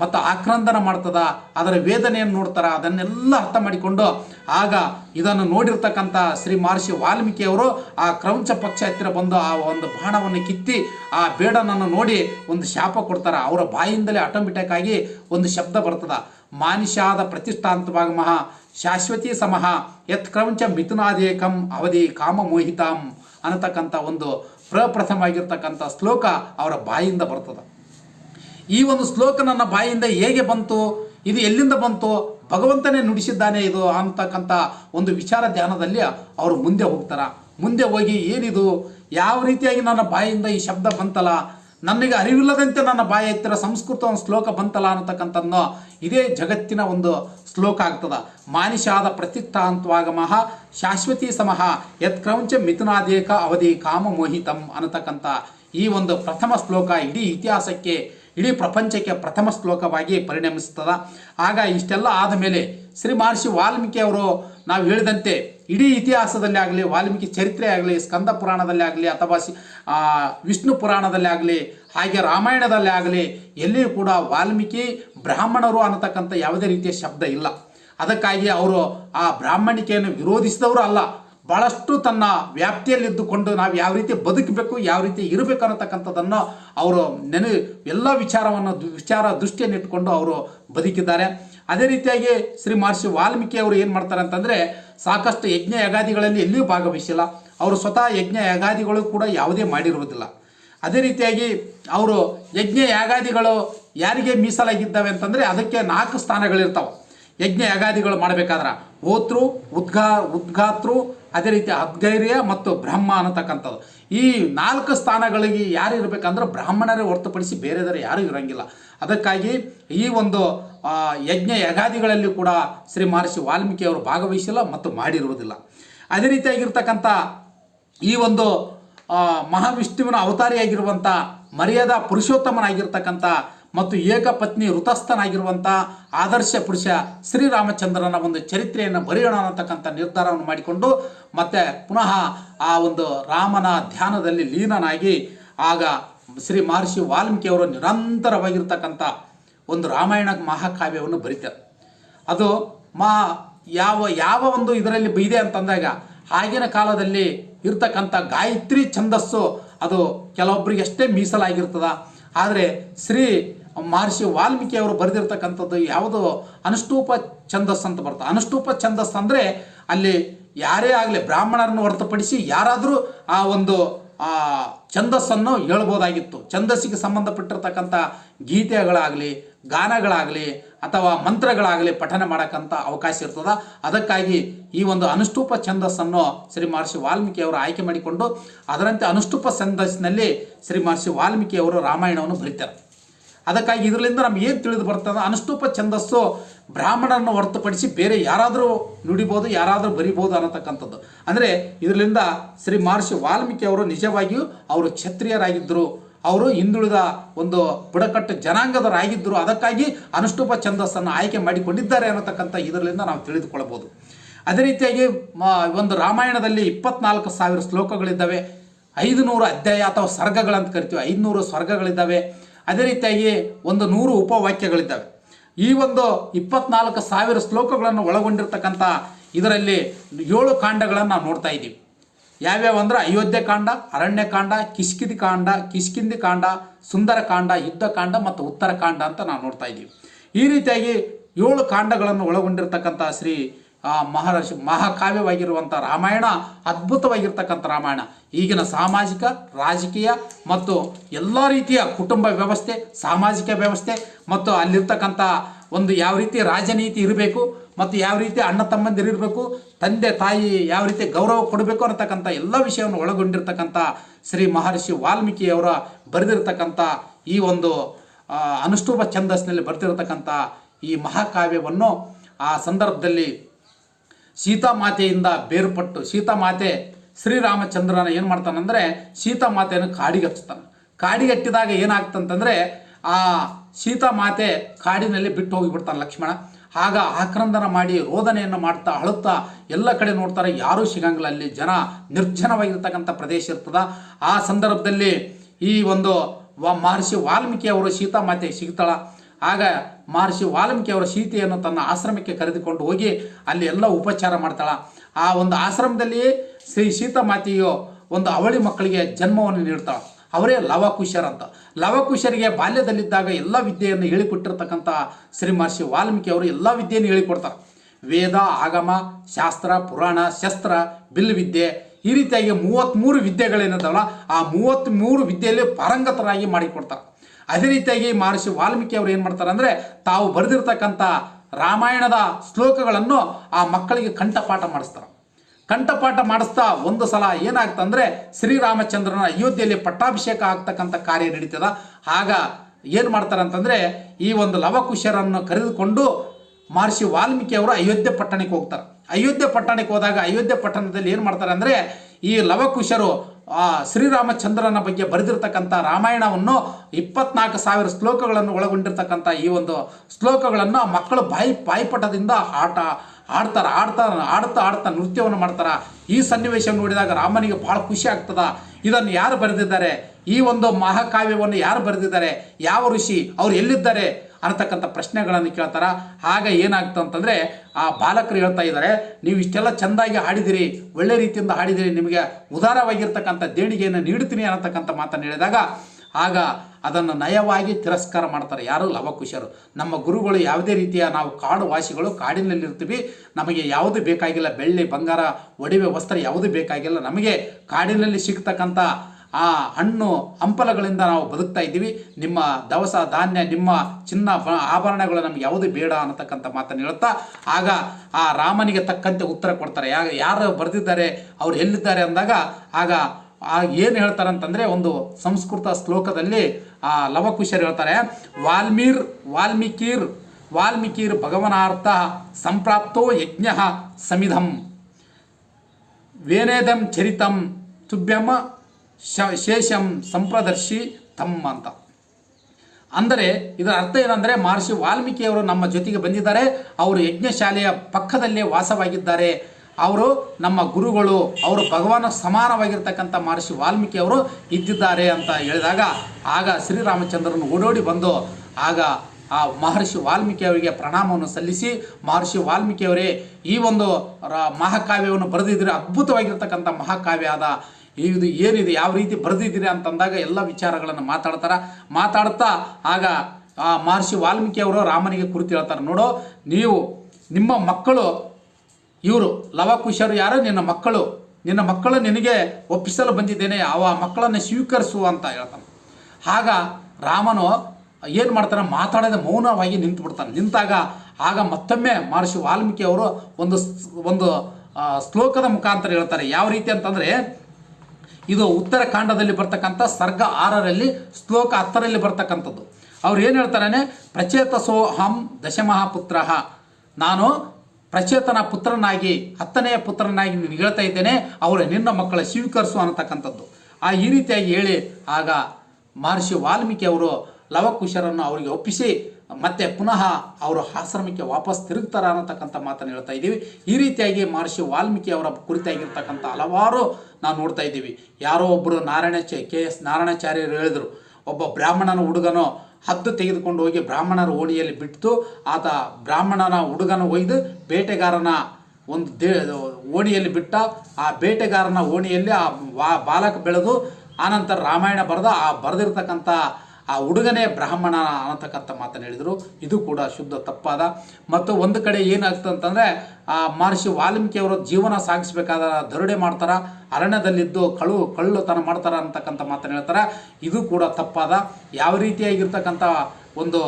ಮತ್ತು ಆಕ್ರಂದನ ಮಾಡ್ತದ, ಅದರ ವೇದನೆಯನ್ನು ನೋಡ್ತಾರ, ಅದನ್ನೆಲ್ಲ ಅರ್ಥ ಮಾಡಿಕೊಂಡು ಆಗ ಇದನ್ನು ನೋಡಿರ್ತಕ್ಕಂಥ ಶ್ರೀ ಮಹರ್ಷಿ ವಾಲ್ಮೀಕಿಯವರು ಆ ಕ್ರೌಂಚ ಪಕ್ಷ ಹತ್ತಿರ ಬಂದು ಆ ಒಂದು ಬಾಣವನ್ನು ಕಿತ್ತಿ ಆ ಬೇಡನನ್ನು ನೋಡಿ ಒಂದು ಶಾಪ ಕೊಡ್ತಾರೆ. ಅವರ ಬಾಯಿಂದಲೇ ಆಟೋಮೆಟಿಕ್ ಆಗಿ ಒಂದು ಶಬ್ದ ಬರ್ತದ. ಮಾನಿಷಾದ ಪ್ರತಿಷ್ಠಾಂತವಾಗ ಮಹಾ ಶಾಶ್ವತಿ ಸಮಹ ಯತ್ ಕ್ರೌಂಚ ಮಿಥುನಾದೇಕಂ ಅವಧಿ ಕಾಮ ಮೋಹಿತಾಂ ಅನ್ನತಕ್ಕಂಥ ಒಂದು ಪ್ರಪ್ರಥಮವಾಗಿರ್ತಕ್ಕಂಥ ಶ್ಲೋಕ ಅವರ ಬಾಯಿಂದ ಬರ್ತದೆ. ಈ ಒಂದು ಶ್ಲೋಕ ನನ್ನ ಬಾಯಿಂದ ಹೇಗೆ ಬಂತು, ಇದು ಎಲ್ಲಿಂದ ಬಂತು, ಭಗವಂತನೇ ನುಡಿಸಿದ್ದಾನೆ ಇದು ಅಂತಕ್ಕಂಥ ಒಂದು ವಿಚಾರ ಧ್ಯಾನದಲ್ಲಿ ಅವರು ಮುಂದೆ ಹೋಗ್ತಾರ. ಮುಂದೆ ಹೋಗಿ ಏನಿದು, ಯಾವ ರೀತಿಯಾಗಿ ನನ್ನ ಬಾಯಿಂದ ಈ ಶಬ್ದ ಬಂತಲ್ಲ ನನಗೆ ಅರಿವಿಲ್ಲದಂತೆ ನನ್ನ ಬಾಯಿ ಹತ್ತಿರ ಸಂಸ್ಕೃತ ಒಂದು ಶ್ಲೋಕ ಬಂತಲ್ಲ ಅನ್ನತಕ್ಕಂಥದ್ದನ್ನು ಇದೇ ಜಗತ್ತಿನ ಒಂದು ಶ್ಲೋಕ ಆಗ್ತದ. ಮಾನಿಷಾದ ಪ್ರತಿಷ್ಠಾಂತವಾಗಮಃ ಶಾಶ್ವತಿ ಸಮಃ ಯತ್ ಕ್ರೌಂಚ ಮಿಥುನಾದೇಕ ಅವಧಿ ಕಾಮ ಮೋಹಿತಂ ಅನ್ನತಕ್ಕಂಥ ಈ ಒಂದು ಪ್ರಥಮ ಶ್ಲೋಕ ಇಡೀ ಇತಿಹಾಸಕ್ಕೆ ಇಡೀ ಪ್ರಪಂಚಕ್ಕೆ ಪ್ರಥಮ ಶ್ಲೋಕವಾಗಿ ಪರಿಣಮಿಸ್ತದ ಆಗ ಇಷ್ಟೆಲ್ಲ ಆದ ಮೇಲೆ ಶ್ರೀ ಮಹರ್ಷಿ ವಾಲ್ಮೀಕಿ ಅವರು ನಾವು ಹೇಳಿದಂತೆ ಇಡೀ ಇತಿಹಾಸದಲ್ಲಿ ಆಗಲಿ, ವಾಲ್ಮೀಕಿ ಚರಿತ್ರೆ ಆಗಲಿ, ಸ್ಕಂದ ಪುರಾಣದಲ್ಲಿ ಆಗಲಿ, ಅಥವಾ ವಿಷ್ಣು ಪುರಾಣದಲ್ಲಿ ಆಗಲಿ, ಹಾಗೆ ರಾಮಾಯಣದಲ್ಲಿ ಆಗಲಿ, ಎಲ್ಲಿಯೂ ಕೂಡ ವಾಲ್ಮೀಕಿ ಬ್ರಾಹ್ಮಣರು ಅನ್ನತಕ್ಕಂಥ ಯಾವುದೇ ರೀತಿಯ ಶಬ್ದ ಇಲ್ಲ. ಅದಕ್ಕಾಗಿ ಅವರು ಆ ಬ್ರಾಹ್ಮಣಿಕೆಯನ್ನು ವಿರೋಧಿಸಿದವರು ಅಲ್ಲ. ಭಾಳಷ್ಟು ತನ್ನ ವ್ಯಾಪ್ತಿಯಲ್ಲಿದ್ದುಕೊಂಡು ನಾವು ಯಾವ ರೀತಿ ಬದುಕಬೇಕು, ಯಾವ ರೀತಿ ಇರಬೇಕು ಅನ್ನತಕ್ಕಂಥದ್ದನ್ನು ಅವರು ನೆನೆ, ಎಲ್ಲ ವಿಚಾರವನ್ನು ವಿಚಾರ ದೃಷ್ಟಿಯನ್ನು ಇಟ್ಕೊಂಡು ಅವರು ಬದುಕಿದ್ದಾರೆ. ಅದೇ ರೀತಿಯಾಗಿ ಶ್ರೀ ಮಹರ್ಷಿ ವಾಲ್ಮೀಕಿ ಅವರು ಏನು ಮಾಡ್ತಾರೆ ಅಂತಂದರೆ ಸಾಕಷ್ಟು ಯಜ್ಞ ಯಗಾದಿಗಳಲ್ಲಿ ಎಲ್ಲಿಯೂ ಭಾಗವಹಿಸಿಲ್ಲ. ಅವರು ಸ್ವತಃ ಯಜ್ಞ ಯಗಾದಿಗಳು ಕೂಡ ಯಾವುದೇ ಮಾಡಿರುವುದಿಲ್ಲ. ಅದೇ ರೀತಿಯಾಗಿ ಅವರು ಯಜ್ಞ ಯಾಗಾದಿಗಳು ಯಾರಿಗೆ ಮೀಸಲಾಗಿದ್ದಾವೆ ಅಂತಂದರೆ ಅದಕ್ಕೆ ನಾಲ್ಕು ಸ್ಥಾನಗಳಿರ್ತಾವೆ. ಯಜ್ಞ ಯಗಾದಿಗಳು ಮಾಡಬೇಕಾದ್ರೆ ಹೋತೃ ಉದ್ಘಾ, ಉದ್ಘಾತೃ, ಅದೇ ರೀತಿ ಅದ್ಗೈರ್ಯ ಮತ್ತು ಬ್ರಹ್ಮ ಅನ್ನತಕ್ಕಂಥದ್ದು. ಈ ನಾಲ್ಕು ಸ್ಥಾನಗಳಿಗೆ ಯಾರು ಇರಬೇಕಂದ್ರೆ ಬ್ರಾಹ್ಮಣರೇ ಹೊರತುಪಡಿಸಿ ಬೇರೆದರ ಯಾರೂ ಇರೋಂಗಿಲ್ಲ. ಅದಕ್ಕಾಗಿ ಈ ಒಂದು ಯಜ್ಞ ಯಗಾದಿಗಳಲ್ಲಿ ಕೂಡ ಶ್ರೀ ಮಹರ್ಷಿ ವಾಲ್ಮೀಕಿ ಅವರು ಭಾಗವಹಿಸಿಲ್ಲ ಮತ್ತು ಮಾಡಿರುವುದಿಲ್ಲ. ಅದೇ ರೀತಿಯಾಗಿರ್ತಕ್ಕಂಥ ಈ ಒಂದು ಮಹಾವಿಷ್ಣುವಿನ ಅವತಾರಿಯಾಗಿರುವಂಥ ಮರ್ಯಾದ ಪುರುಷೋತ್ತಮನಾಗಿರ್ತಕ್ಕಂಥ ಮತ್ತು ಏಕಪತ್ನಿ ಋತಸ್ಥನಾಗಿರುವಂಥ ಆದರ್ಶ ಪುರುಷ ಶ್ರೀರಾಮಚಂದ್ರನ ಒಂದು ಚರಿತ್ರೆಯನ್ನು ಬರೆಯೋಣ ಅನ್ನತಕ್ಕಂಥ ನಿರ್ಧಾರವನ್ನು ಮಾಡಿಕೊಂಡು ಮತ್ತೆ ಪುನಃ ಆ ಒಂದು ರಾಮನ ಧ್ಯಾನದಲ್ಲಿ ಲೀನನಾಗಿ ಆಗ ಶ್ರೀ ಮಹರ್ಷಿ ವಾಲ್ಮೀಕಿಯವರು ನಿರಂತರವಾಗಿರ್ತಕ್ಕಂಥ ಒಂದು ರಾಮಾಯಣ ಮಹಾಕಾವ್ಯವನ್ನು ಬರೀತಾರೆ. ಅದು ಮಾ ಯಾವ ಯಾವ ಒಂದು ಇದರಲ್ಲಿ ಇದೆ ಅಂತಂದಾಗ ಆಗಿನ ಕಾಲದಲ್ಲಿ ಇರ್ತಕ್ಕಂಥ ಗಾಯತ್ರಿ ಛಂದಸ್ಸು ಅದು ಕೆಲವೊಬ್ಬರಿಗೆ ಅಷ್ಟೇ ಮೀಸಲಾಗಿರ್ತದ. ಆದರೆ ಶ್ರೀ ಮಹರ್ಷಿ ವಾಲ್ಮೀಕಿ ಅವರು ಬರೆದಿರ್ತಕ್ಕಂಥದ್ದು ಯಾವುದು? ಅನುಷ್ಠೂಪ ಛಂದಸ್ ಅಂತ ಬರ್ತದೆ ಅನುಷ್ಟೂಪ ಛಂದಸ್ ಅಂದರೆ ಅಲ್ಲಿ ಯಾರೇ ಆಗಲಿ ಬ್ರಾಹ್ಮಣರನ್ನು ಹೊರತುಪಡಿಸಿ ಯಾರಾದರೂ ಆ ಒಂದು ಛಂದಸ್ಸನ್ನು ಹೇಳ್ಬೋದಾಗಿತ್ತು. ಛಂದಸ್ಸಿಗೆ ಸಂಬಂಧಪಟ್ಟಿರ್ತಕ್ಕಂಥ ಗೀತೆಗಳಾಗಲಿ, ಗಾನಗಳಾಗಲಿ ಅಥವಾ ಮಂತ್ರಗಳಾಗಲಿ ಪಠನ ಮಾಡೋಕ್ಕಂಥ ಅವಕಾಶ ಇರ್ತದ. ಅದಕ್ಕಾಗಿ ಈ ಒಂದು ಅನುಷ್ಠೂಪ ಛಂದಸ್ಸನ್ನು ಶ್ರೀ ಮಹರ್ಷಿ ವಾಲ್ಮೀಕಿಯವರು ಆಯ್ಕೆ ಮಾಡಿಕೊಂಡು, ಅದರಂತೆ ಅನುಷ್ಠೂಪ ಛಂದಸ್ಸಿನಲ್ಲಿ ಶ್ರೀ ಮಹರ್ಷಿ ವಾಲ್ಮೀಕಿಯವರು ರಾಮಾಯಣವನ್ನು ಬರೀತಾರೆ. ಅದಕ್ಕಾಗಿ ಇದರಿಂದ ನಮ್ಗೆ ಏನು ತಿಳಿದು ಬರ್ತದೆ? ಅನುಷ್ಠೂಪ ಛಂದಸ್ಸು ಬ್ರಾಹ್ಮಣರನ್ನು ಹೊರತುಪಡಿಸಿ ಬೇರೆ ಯಾರಾದರೂ ನುಡಿಬೋದು, ಯಾರಾದರೂ ಬರಿಬೋದು ಅನ್ನತಕ್ಕಂಥದ್ದು. ಅಂದರೆ ಇದರಿಂದ ಶ್ರೀ ಮಹರ್ಷಿ ವಾಲ್ಮೀಕಿ ಅವರು ನಿಜವಾಗಿಯೂ ಅವರು ಕ್ಷತ್ರಿಯರಾಗಿದ್ದರು ಅವರು ಹಿಂದುಳಿದ ಒಂದು ಬುಡಕಟ್ಟು ಜನಾಂಗದವರಾಗಿದ್ದರು ಅದಕ್ಕಾಗಿ ಅನುಷ್ಠುಪ ಛಂದಸ್ಸನ್ನು ಆಯ್ಕೆ ಮಾಡಿಕೊಂಡಿದ್ದಾರೆ ಅನ್ನತಕ್ಕಂಥ ಇದರಿಂದ ನಾವು ತಿಳಿದುಕೊಳ್ಳಬಹುದು ಅದೇ ರೀತಿಯಾಗಿ ಒಂದು ರಾಮಾಯಣದಲ್ಲಿ ಇಪ್ಪತ್ನಾಲ್ಕು ಸಾವಿರ ಶ್ಲೋಕಗಳಿದ್ದಾವೆ. ಐದು ನೂರು ಅಧ್ಯಾಯ ಅಥವಾ ಸ್ವರ್ಗಗಳಂತ ಕರಿತೀವಿ. ಐದುನೂರು ಸ್ವರ್ಗಗಳಿದ್ದಾವೆ. ಅದೇ ರೀತಿಯಾಗಿ ಒಂದು ನೂರು ಉಪವಾಕ್ಯಗಳಿದ್ದಾವೆ. ಈ ಒಂದು ಇಪ್ಪತ್ನಾಲ್ಕು ಸಾವಿರ ಶ್ಲೋಕಗಳನ್ನು ಒಳಗೊಂಡಿರ್ತಕ್ಕಂಥ ಇದರಲ್ಲಿ ಏಳು ಕಾಂಡಗಳನ್ನು ನಾವು ನೋಡ್ತಾ ಇದ್ದೀವಿ. ಯಾವ್ಯಾವ ಅಂದ್ರೆ ಅಯೋಧ್ಯೆ ಕಾಂಡ ಅರಣ್ಯಕಾಂಡ ಕಿಷ್ಕಿದಿ ಕಾಂಡ, ಕಿಷ್ಕಿಂದಿ ಕಾಂಡ ಸುಂದರಕಾಂಡ ಯುದ್ಧಕಾಂಡ ಯುದ್ಧ ಕಾಂಡ ಮತ್ತು ಉತ್ತರ ಕಾಂಡ ಅಂತ ನಾವು ನೋಡ್ತಾ ಇದ್ದೀವಿ. ಈ ರೀತಿಯಾಗಿ ಏಳು ಕಾಂಡಗಳನ್ನು ಒಳಗೊಂಡಿರ್ತಕ್ಕಂಥ ಶ್ರೀ ಮಹಾರಾಶಿ ಮಹಾಕಾವ್ಯವಾಗಿರುವಂಥ ರಾಮಾಯಣ, ಅದ್ಭುತವಾಗಿರ್ತಕ್ಕಂಥ ರಾಮಾಯಣ. ಈಗಿನ ಸಾಮಾಜಿಕ, ರಾಜಕೀಯ ಮತ್ತು ಎಲ್ಲ ರೀತಿಯ ಕುಟುಂಬ ವ್ಯವಸ್ಥೆ, ಸಾಮಾಜಿಕ ವ್ಯವಸ್ಥೆ ಮತ್ತು ಅಲ್ಲಿರ್ತಕ್ಕಂಥ ಒಂದು ಯಾವ ರೀತಿ ರಾಜನೀತಿ ಇರಬೇಕು ಮತ್ತು ಯಾವ ರೀತಿ ಅಣ್ಣ ತಮ್ಮಂದಿರಿರಬೇಕು, ತಂದೆ ತಾಯಿ ಯಾವ ರೀತಿ ಗೌರವ ಕೊಡಬೇಕು ಅನ್ನತಕ್ಕಂಥ ಎಲ್ಲ ವಿಷಯವನ್ನು ಒಳಗೊಂಡಿರ್ತಕ್ಕಂಥ ಶ್ರೀ ಮಹರ್ಷಿ ವಾಲ್ಮೀಕಿಯವರ ಬರೆದಿರ್ತಕ್ಕಂಥ ಈ ಒಂದು ಅನುಷ್ಠೂಪ ಛಂದಸ್ನಲ್ಲಿ ಬರ್ತಿರತಕ್ಕಂಥ ಈ ಮಹಾಕಾವ್ಯವನ್ನು ಆ ಸಂದರ್ಭದಲ್ಲಿ ಸೀತಾಮಾತೆಯಿಂದ ಬೇರ್ಪಟ್ಟು ಸೀತಾಮಾತೆ ಶ್ರೀರಾಮಚಂದ್ರನ ಏನು ಮಾಡ್ತಾನಂದರೆ ಸೀತಾಮಾತೆಯನ್ನು ಕಾಡಿಗೆ ಹಚ್ತಾನೆ ಕಾಡಿಗೆ ಹಟ್ಟಿದಾಗ ಏನಾಗ್ತಂತಂದರೆ ಆ ಸೀತಾಮಾತೆ ಕಾಡಿನಲ್ಲಿ ಬಿಟ್ಟು ಹೋಗಿಬಿಡ್ತಾನೆ ಲಕ್ಷ್ಮಣ. ಆಗ ಆಕ್ರಂದನ ಮಾಡಿ ರೋದನೆಯನ್ನು ಮಾಡ್ತಾ ಅಳುತ್ತಾ ಎಲ್ಲ ಕಡೆ ನೋಡ್ತಾರೆ ಯಾರೂ ಸಿಗಂಗಿಲ್ಲ. ಅಲ್ಲಿ ಜನ ನಿರ್ಜನವಾಗಿರ್ತಕ್ಕಂಥ ಪ್ರದೇಶ ಇರ್ತದ. ಆ ಸಂದರ್ಭದಲ್ಲಿ ಈ ಒಂದು ವ ಮಹರ್ಷಿ ವಾಲ್ಮೀಕಿ ಅವರು ಸೀತಾಮಾತೆ ಸಿಗ್ತಾಳ. ಆಗ ಮಹರ್ಷಿ ವಾಲ್ಮೀಕಿ ಅವರ ಸೀತೆಯನ್ನು ತನ್ನ ಆಶ್ರಮಕ್ಕೆ ಕರೆದುಕೊಂಡು ಹೋಗಿ ಅಲ್ಲಿ ಎಲ್ಲ ಉಪಚಾರ ಮಾಡ್ತಾಳ. ಆ ಒಂದು ಆಶ್ರಮದಲ್ಲಿ ಶ್ರೀ ಸೀತಾಮಾತೆಯು ಒಂದು ಅವಳಿ ಮಕ್ಕಳಿಗೆ ಜನ್ಮವನ್ನು ನೀಡ್ತಾಳೆ. ಅವರೇ ಲವಕುಶರ್ ಅಂತ. ಲವಕುಶರಿಗೆ ಬಾಲ್ಯದಲ್ಲಿದ್ದಾಗ ಎಲ್ಲ ವಿದ್ಯೆಯನ್ನು ಹೇಳಿಕೊಟ್ಟಿರ್ತಕ್ಕಂಥ ಶ್ರೀ ಮಹರ್ಷಿ ವಾಲ್ಮೀಕಿ ಅವರು ಎಲ್ಲ ವಿದ್ಯೆಯನ್ನು ಹೇಳಿಕೊಡ್ತಾರೆ. ವೇದ, ಆಗಮ, ಶಾಸ್ತ್ರ, ಪುರಾಣ, ಶಸ್ತ್ರ ಬಿಲ್ ವಿದ್ಯೆ ಈ ರೀತಿಯಾಗಿ ಮೂವತ್ತ್ಮೂರು ವಿದ್ಯೆಗಳೇನಿದಾವಲ್ಲ, ಆ ಮೂವತ್ತ್ಮೂರು ವಿದ್ಯೆಯಲ್ಲಿ ಪಾರಂಗತರಾಗಿ ಮಾಡಿಕೊಡ್ತಾರೆ. ಅದೇ ರೀತಿಯಾಗಿ ಮಹರ್ಷಿ ವಾಲ್ಮೀಕಿ ಅವರು ಏನು ಮಾಡ್ತಾರೆ ಅಂದರೆ ತಾವು ಬರೆದಿರ್ತಕ್ಕಂಥ ರಾಮಾಯಣದ ಶ್ಲೋಕಗಳನ್ನು ಆ ಮಕ್ಕಳಿಗೆ ಕಂಠಪಾಠ ಮಾಡಿಸ್ತಾರೆ. ಕಂಠಪಾಠ ಮಾಡಿಸ್ತಾ ಒಂದು ಸಲ ಏನಾಗ್ತಂದ್ರೆ ಶ್ರೀರಾಮಚಂದ್ರನ ಅಯೋಧ್ಯೆಯಲ್ಲಿ ಪಟ್ಟಾಭಿಷೇಕ ಆಗ್ತಕ್ಕಂಥ ಕಾರ್ಯ ನಡೀತದ. ಆಗ ಏನು ಮಾಡ್ತಾರೆ ಅಂತಂದರೆ ಈ ಒಂದು ಲವಕುಶರನ್ನು ಕರೆದುಕೊಂಡು ಮಹರ್ಷಿ ವಾಲ್ಮೀಕಿ ಅವರು ಅಯೋಧ್ಯೆ ಪಟ್ಟಣಕ್ಕೆ ಹೋಗ್ತಾರೆ. ಅಯೋಧ್ಯೆ ಪಟ್ಟಣಕ್ಕೆ ಹೋದಾಗ ಅಯೋಧ್ಯೆ ಪಟ್ಟಣದಲ್ಲಿ ಏನು ಮಾಡ್ತಾರೆ ಅಂದರೆ ಈ ಲವಕುಶರು ಆ ಶ್ರೀರಾಮಚಂದ್ರನ ಬಗ್ಗೆ ಬರೆದಿರ್ತಕ್ಕಂಥ ರಾಮಾಯಣವನ್ನು ಇಪ್ಪತ್ನಾಲ್ಕು ಸಾವಿರ ಶ್ಲೋಕಗಳನ್ನು ಒಳಗೊಂಡಿರ್ತಕ್ಕಂಥ ಈ ಒಂದು ಶ್ಲೋಕಗಳನ್ನು ಮಕ್ಕಳು ಬಾಯಿ ಬಾಯಿಪಟದಿಂದ ಆಟ ಆಡ್ತಾರೆ, ಆಡ್ತಾರ, ಆಡ್ತಾ ಆಡ್ತಾ ನೃತ್ಯವನ್ನು ಮಾಡ್ತಾರೆ. ಈ ಸನ್ನಿವೇಶ ನೋಡಿದಾಗ ರಾಮನಿಗೆ ಭಾಳ ಖುಷಿ ಆಗ್ತದ. ಇದನ್ನು ಯಾರು ಬರೆದಿದ್ದಾರೆ? ಈ ಒಂದು ಮಹಾಕಾವ್ಯವನ್ನು ಯಾರು ಬರೆದಿದ್ದಾರೆ? ಯಾವ ಋಷಿ? ಅವ್ರು ಎಲ್ಲಿದ್ದಾರೆ? ಅನ್ನತಕ್ಕಂಥ ಪ್ರಶ್ನೆಗಳನ್ನು ಕೇಳ್ತಾರ. ಆಗ ಏನಾಗ್ತದೆ ಅಂತಂದರೆ ಆ ಬಾಲಕರು ಹೇಳ್ತಾ ಇದ್ದಾರೆ, ನೀವು ಇಷ್ಟೆಲ್ಲ ಚೆಂದಾಗಿ ಹಾಡಿದಿರಿ, ಒಳ್ಳೆ ರೀತಿಯಿಂದ ಹಾಡಿದಿರಿ, ನಿಮಗೆ ಉದಾರವಾಗಿರ್ತಕ್ಕಂಥ ದೇಣಿಗೆಯನ್ನು ನೀಡ್ತೀನಿ ಅನ್ನತಕ್ಕಂಥ ಮಾತನ್ನು ಹೇಳಿದಾಗ, ಆಗ ಅದನ್ನು ನಯವಾಗಿ ತಿರಸ್ಕಾರ ಮಾಡ್ತಾರೆ. ಯಾರು? ಲವಕುಶರು. ನಮ್ಮ ಗುರುಗಳು ಯಾವುದೇ ರೀತಿಯ ನಾವು ಕಾಡು ವಾಸಿಗಳು, ಕಾಡಿನಲ್ಲಿರ್ತೀವಿ. ನಮಗೆ ಯಾವುದು ಬೇಕಾಗಿಲ್ಲ. ಬೆಳ್ಳಿ, ಬಂಗಾರ, ಒಡವೆ, ವಸ್ತ್ರ ಯಾವುದು ಬೇಕಾಗಿಲ್ಲ. ನಮಗೆ ಕಾಡಿನಲ್ಲಿ ಸಿಗ್ತಕ್ಕಂಥ ಆ ಹಣ್ಣು ಹಂಪಲಗಳಿಂದ ನಾವು ಬದುಕ್ತಾ ಇದ್ದೀವಿ. ನಿಮ್ಮ ದವಸ ಧಾನ್ಯ, ನಿಮ್ಮ ಚಿನ್ನ ಆಭರಣಗಳು ನಮ್ಗೆ ಯಾವುದು ಬೇಡ ಅನ್ನತಕ್ಕಂಥ ಮಾತನ್ನು ಹೇಳುತ್ತಾ, ಆಗ ಆ ರಾಮನಿಗೆ ತಕ್ಕಂತೆ ಉತ್ತರ ಕೊಡ್ತಾರೆ. ಯಾ ಯಾರು ಬರೆದಿದ್ದಾರೆ, ಅವ್ರು ಎಲ್ಲಿದ್ದಾರೆ ಅಂದಾಗ, ಆಗ ಏನು ಹೇಳ್ತಾರೆ ಅಂತಂದರೆ ಒಂದು ಸಂಸ್ಕೃತ ಶ್ಲೋಕದಲ್ಲಿ ಲವಕುಶರು ಹೇಳ್ತಾರೆ, ವಾಲ್ಮೀರ್, ವಾಲ್ಮೀಕಿರ್ ವಾಲ್ಮೀಕಿರ್ ಭಗವನಾರ್ಥ ಸಂಪ್ರಾಪ್ತೋ ಯಜ್ಞ ಸಮಿಧಂ. ವೇನೇದಂ ಚರಿತಂ ತುಭ್ಯಮ ಶೇಷಂ ಸಂಪ್ರದರ್ಶಿ ತಮ್ಮ ಅಂತ. ಅಂದರೆ ಇದರ ಅರ್ಥ ಏನಂದರೆ ಮಹರ್ಷಿ ವಾಲ್ಮೀಕಿಯವರು ನಮ್ಮ ಜೊತೆಗೆ ಬಂದಿದ್ದಾರೆ, ಅವರು ಯಜ್ಞಶಾಲೆಯ ಪಕ್ಕದಲ್ಲೇ ವಾಸವಾಗಿದ್ದಾರೆ. ಅವರು ನಮ್ಮ ಗುರುಗಳು, ಅವರು ಭಗವಾನ ಸಮಾನವಾಗಿರ್ತಕ್ಕಂಥ ಮಹರ್ಷಿ ವಾಲ್ಮೀಕಿ ಅವರು ಇದ್ದಿದ್ದಾರೆ ಅಂತ ಹೇಳಿದಾಗ ಆಗ ಶ್ರೀರಾಮಚಂದ್ರನು ಓಡೋಡಿ ಬಂದು ಆಗ ಆ ಮಹರ್ಷಿ ವಾಲ್ಮೀಕಿ ಅವರಿಗೆ ಪ್ರಣಾಮವನ್ನು ಸಲ್ಲಿಸಿ, ಮಹರ್ಷಿ ವಾಲ್ಮೀಕಿ ಅವರೇ ಈ ಒಂದು ರ- ಮಹಾಕಾವ್ಯವನ್ನು ಬರೆದಿದ್ರೆ ಅದ್ಭುತವಾಗಿರ್ತಕ್ಕಂಥ ಮಹಾಕಾವ್ಯ ಆದ ಇದು ಏನಿದೆ, ಯಾವ ರೀತಿ ಬರೆದಿದ್ದೀರಿ ಅಂತಂದಾಗ ಎಲ್ಲ ವಿಚಾರಗಳನ್ನು ಮಾತಾಡ್ತಾರೆ. ಮಾತಾಡ್ತಾ ಆಗ ಆ ಮಹರ್ಷಿ ವಾಲ್ಮೀಕಿ ಅವರು ರಾಮನಿಗೆ ಕುರಿತು ಹೇಳ್ತಾರೆ, ನೋಡು, ನೀವು ನಿಮ್ಮ ಮಕ್ಕಳು ಇವರು ಲವಕುಶರು ಯಾರು? ನಿನ್ನ ಮಕ್ಕಳು. ನಿನ್ನ ಮಕ್ಕಳು ನಿನಗೆ ಒಪ್ಪಿಸಲು ಬಂದಿದ್ದೇನೆ. ಅವ ಮಕ್ಕಳನ್ನು ಸ್ವೀಕರಿಸು ಅಂತ ಹೇಳ್ತಾನೆ. ಆಗ ರಾಮನು ಏನು ಮಾಡ್ತಾನೆ? ಮಾತಾಡದೆ ಮೌನವಾಗಿ ನಿಂತು ಬಿಡ್ತಾನೆ ನಿಂತಾಗ ಆಗ ಮತ್ತೊಮ್ಮೆ ಮಹರ್ಷಿ ವಾಲ್ಮೀಕಿ ಅವರು ಒಂದು ಒಂದು ಶ್ಲೋಕದ ಮುಖಾಂತರ ಹೇಳ್ತಾರೆ. ಯಾವ ರೀತಿ ಅಂತಂದರೆ, ಇದು ಉತ್ತರ ಕಾಂಡದಲ್ಲಿ ಬರ್ತಕ್ಕಂಥ ಸರ್ಗ ಆರರಲ್ಲಿ ಶ್ಲೋಕ ಹತ್ತರಲ್ಲಿ ಬರ್ತಕ್ಕಂಥದ್ದು. ಅವ್ರು ಏನು ಹೇಳ್ತಾರೆ ಪ್ರಚೇತಸೋ ಹಂ ದಶಮಹಾಪುತ್ರ ನಾನು ಪ್ರಚೇತನ ಪುತ್ರನಾಗಿ, ಹತ್ತನೆಯ ಪುತ್ರನಾಗಿ ನೀನು ಹೇಳ್ತಾ ಇದ್ದೇನೆ, ಅವರು ನಿನ್ನ ಮಕ್ಕಳ ಸ್ವೀಕರಿಸು ಅನ್ನತಕ್ಕಂಥದ್ದು. ಆ ಈ ರೀತಿಯಾಗಿ ಹೇಳಿ, ಆಗ ಮಹರ್ಷಿ ವಾಲ್ಮೀಕಿ ಅವರು ಲವಕುಶರನ್ನು ಅವರಿಗೆ ಒಪ್ಪಿಸಿ, ಮತ್ತೆ ಪುನಃ ಅವರು ಆಶ್ರಮಕ್ಕೆ ವಾಪಸ್ ತಿರುಗ್ತಾರೆ ಅನ್ನತಕ್ಕಂಥ ಮಾತನ್ನು ಹೇಳ್ತಾ ಇದ್ದೀವಿ. ಈ ರೀತಿಯಾಗಿ ಮಹರ್ಷಿ ವಾಲ್ಮೀಕಿ ಅವರ ಕುರಿತಾಗಿರ್ತಕ್ಕಂಥ ಹಲವಾರು ನಾವು ನೋಡ್ತಾ ಇದ್ದೀವಿ. ಯಾರೋ ಒಬ್ಬರು ನಾರಾಯಣ ಕೆ ಎಸ್ ನಾರಾಯಣಾಚಾರ್ಯರು ಹೇಳಿದರು, ಒಬ್ಬ ಬ್ರಾಹ್ಮಣನ ಹುಡುಗನು ಹದ್ದು ತೆಗೆದುಕೊಂಡು ಹೋಗಿ ಬ್ರಾಹ್ಮಣರ ಓಣಿಯಲ್ಲಿ ಬಿಟ್ಟು ಆತ ಬ್ರಾಹ್ಮಣನ ಹುಡುಗನ ಒಯ್ದು ಬೇಟೆಗಾರನ ಒಂದು ದೇ, ಓಣಿಯಲ್ಲಿ ಬಿಟ್ಟ ಆ ಬೇಟೆಗಾರನ ಓಣಿಯಲ್ಲಿ ಆ ಬಾಲಕ ಬೆಳೆದು ಆನಂತರ ರಾಮಾಯಣ ಬರೆದ ಆ ಬರೆದಿರ್ತಕ್ಕಂಥ ಆ ಹುಡುಗನೇ ಬ್ರಾಹ್ಮಣ ಅನ್ನತಕ್ಕಂಥ ಮಾತನ್ನು ಹೇಳಿದರು. ಇದು ಕೂಡ ಶುದ್ಧ ತಪ್ಪಾದ. ಮತ್ತು ಒಂದು ಕಡೆ ಏನಾಗ್ತದೆ ಅಂತಂದರೆ, ಆ ಮಹರ್ಷಿ ವಾಲ್ಮೀಕಿ ಅವರು ಜೀವನ ಸಾಗಿಸ್ಬೇಕಾದ ದರುಡೆ ಮಾಡ್ತಾರ, ಅರಣ್ಯದಲ್ಲಿದ್ದು ಕಳು, ಕಳ್ಳುತನ ಮಾಡ್ತಾರೆ ಅಂತಕ್ಕಂಥ ಮಾತನ್ನು ಹೇಳ್ತಾರೆ. ಇದು ಕೂಡ ತಪ್ಪಾದ. ಯಾವ ರೀತಿಯಾಗಿರ್ತಕ್ಕಂಥ ಒಂದು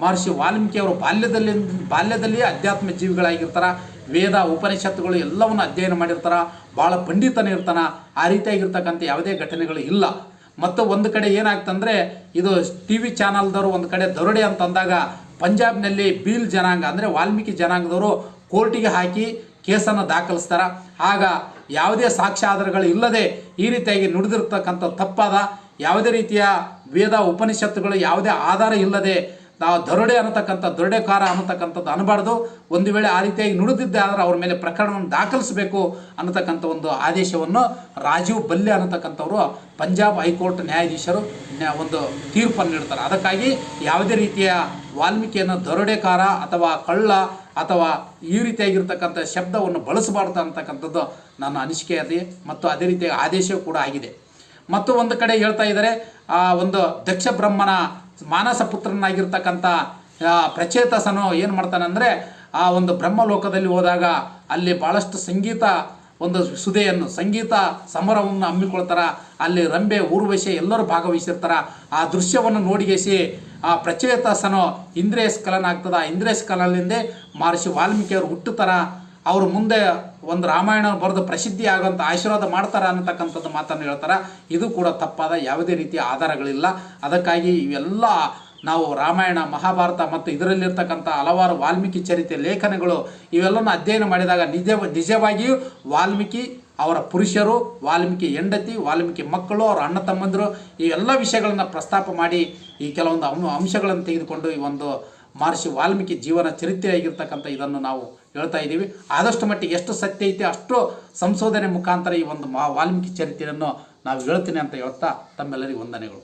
ಮಹರ್ಷಿ ವಾಲ್ಮೀಕಿ ಅವರು ಬಾಲ್ಯದಲ್ಲಿ ಬಾಲ್ಯದಲ್ಲಿ ಅಧ್ಯಾತ್ಮ ಜೀವಿಗಳಾಗಿರ್ತಾರೆ. ವೇದ, ಉಪನಿಷತ್ತುಗಳು ಎಲ್ಲವನ್ನು ಅಧ್ಯಯನ ಮಾಡಿರ್ತಾರೆ. ಭಾಳ ಪಂಡಿತನ ಇರ್ತಾನ ಆ ರೀತಿಯಾಗಿರ್ತಕ್ಕಂಥ ಯಾವುದೇ ಘಟನೆಗಳು ಇಲ್ಲ. ಮತ್ತು ಒಂದು ಕಡೆ ಏನಾಗ್ತಂದ್ರೆ, ಇದು ಟಿ ವಿ ಚಾನಲ್ದವರು ಒಂದು ಕಡೆ ದರೋಡೆ ಅಂತಂದಾಗ ಪಂಜಾಬ್ನಲ್ಲಿ ಬೀಲ್ ಜನಾಂಗ, ಅಂದರೆ ವಾಲ್ಮೀಕಿ ಜನಾಂಗದವರು ಕೋರ್ಟಿಗೆ ಹಾಕಿ ಕೇಸನ್ನು ದಾಖಲಿಸ್ತಾರ. ಆಗ ಯಾವುದೇ ಸಾಕ್ಷ್ಯಾಧಾರಗಳು ಇಲ್ಲದೆ ಈ ರೀತಿಯಾಗಿ ನುಡಿದಿರ್ತಕ್ಕಂಥ ತಪ್ಪಾದ, ಯಾವುದೇ ರೀತಿಯ ವೇದ ಉಪನಿಷತ್ತುಗಳು ಯಾವುದೇ ಆಧಾರ ಇಲ್ಲದೆ ನಾವು ದರೋಡೆ ಅನ್ನತಕ್ಕಂಥ, ದರೋಡೆಕಾರ ಅನ್ನತಕ್ಕಂಥದ್ದು ಅನ್ನಬಾರ್ದು. ಒಂದು ವೇಳೆ ಆ ರೀತಿಯಾಗಿ ನುಡಿದಿದ್ದೆ ಆದರೆ ಅವ್ರ ಮೇಲೆ ಪ್ರಕರಣವನ್ನು ದಾಖಲಿಸಬೇಕು ಅನ್ನತಕ್ಕಂಥ ಒಂದು ಆದೇಶವನ್ನು ರಾಜೀವ್ ಬಲ್ಲೆ ಅನ್ನತಕ್ಕಂಥವರು ಪಂಜಾಬ್ ಹೈಕೋರ್ಟ್ ನ್ಯಾಯಾಧೀಶರು ನ್ಯಾ- ಒಂದು ತೀರ್ಪನ್ನು ನೀಡ್ತಾರೆ. ಅದಕ್ಕಾಗಿ ಯಾವುದೇ ರೀತಿಯ ವಾಲ್ಮೀಕಿಯನ್ನು ದರೋಡೆಕಾರ ಅಥವಾ ಕಳ್ಳ ಅಥವಾ ಈ ರೀತಿಯಾಗಿರ್ತಕ್ಕಂಥ ಶಬ್ದವನ್ನು ಬಳಸಬಾರ್ದು ಅಂತಕ್ಕಂಥದ್ದು ನನ್ನ ಅನಿಸಿಕೆ ಅಲ್ಲಿ ಮತ್ತು ಅದೇ ರೀತಿಯ ಆದೇಶವೂ ಕೂಡ ಆಗಿದೆ. ಮತ್ತು ಒಂದು ಕಡೆ ಹೇಳ್ತಾ ಇದ್ದಾರೆ, ಆ ಒಂದು ದಕ್ಷ ಬ್ರಹ್ಮನ ಮಾನಸ ಪುತ್ರನಾಗಿರ್ತಕ್ಕಂಥ ಪ್ರಚೇತಸನು ಏನು ಮಾಡ್ತಾನಂದರೆ ಆ ಒಂದು ಬ್ರಹ್ಮಲೋಕದಲ್ಲಿ ಹೋದಾಗ ಅಲ್ಲಿ ಭಾಳಷ್ಟು ಸಂಗೀತ, ಒಂದು ಸುದೆಯನ್ನು, ಸಂಗೀತ ಸಮರವನ್ನು ಹಮ್ಮಿಕೊಳ್ತಾರೆ. ಅಲ್ಲಿ ರಂಬೆ ಊರ್ವಶಿ ಎಲ್ಲರೂ ಭಾಗವಹಿಸಿರ್ತಾರೆ. ಆ ದೃಶ್ಯವನ್ನು ನೋಡಿಗೆಸಿ ಆ ಪ್ರಚೇತಸನು ಇಂದ್ರಿಯ ಸ್ಖಲನ ಆಗ್ತದೆ ಆ ಇಂದ್ರಿಯ ಸ್ಖಲನದಿಂದ ಮಹರ್ಷಿ ವಾಲ್ಮೀಕಿಯವರು ಹುಟ್ಟುತ್ತಾರ. ಅವರು ಮುಂದೆ ಒಂದು ರಾಮಾಯಣ ಬರೆದು ಪ್ರಸಿದ್ಧಿ ಆಗುವಂಥ ಆಶೀರ್ವಾದ ಮಾಡ್ತಾರೆ ಅನ್ನತಕ್ಕಂಥದ್ದು ಮಾತನ್ನು ಹೇಳ್ತಾರೆ. ಇದು ಕೂಡ ತಪ್ಪಾದ, ಯಾವುದೇ ರೀತಿಯ ಆಧಾರಗಳಿಲ್ಲ. ಅದಕ್ಕಾಗಿ ಇವೆಲ್ಲ ನಾವು ರಾಮಾಯಣ, ಮಹಾಭಾರತ ಮತ್ತು ಇದರಲ್ಲಿರ್ತಕ್ಕಂಥ ಹಲವಾರು ವಾಲ್ಮೀಕಿ ಚರಿತ್ರೆ ಲೇಖನಗಳು ಇವೆಲ್ಲವನ್ನು ಅಧ್ಯಯನ ಮಾಡಿದಾಗ ನಿಜ, ನಿಜವಾಗಿಯೂ ವಾಲ್ಮೀಕಿ ಅವರ ಪುರುಷರು, ವಾಲ್ಮೀಕಿ ಹೆಂಡತಿ, ವಾಲ್ಮೀಕಿ ಮಕ್ಕಳು, ಅವರ ಅಣ್ಣ ತಮ್ಮಂದಿರು ಈ ಎಲ್ಲ ವಿಷಯಗಳನ್ನು ಪ್ರಸ್ತಾಪ ಮಾಡಿ ಈ ಕೆಲವೊಂದು ಅಂಶ ಅಂಶಗಳನ್ನು ತೆಗೆದುಕೊಂಡು ಈ ಒಂದು ಮಹರ್ಷಿ ವಾಲ್ಮೀಕಿ ಜೀವನ ಚರಿತ್ರೆಯಾಗಿರ್ತಕ್ಕಂಥ ಇದನ್ನು ನಾವು ಹೇಳ್ತಾ ಇದ್ದೀವಿ. ಆದಷ್ಟು ಮಟ್ಟಿಗೆ ಎಷ್ಟು ಸತ್ಯ ಐತೆ, ಅಷ್ಟು ಸಂಶೋಧನೆ ಮುಖಾಂತರ ಈ ಒಂದು ಮಾ ವಾಲ್ಮೀಕಿ ಚರಿತ್ರೆಯನ್ನು ನಾವು ಹೇಳ್ತೀನಿ ಅಂತ ಹೇಳ್ತಾ ತಮ್ಮೆಲ್ಲರಿಗೂ ವಂದನೆಗಳು.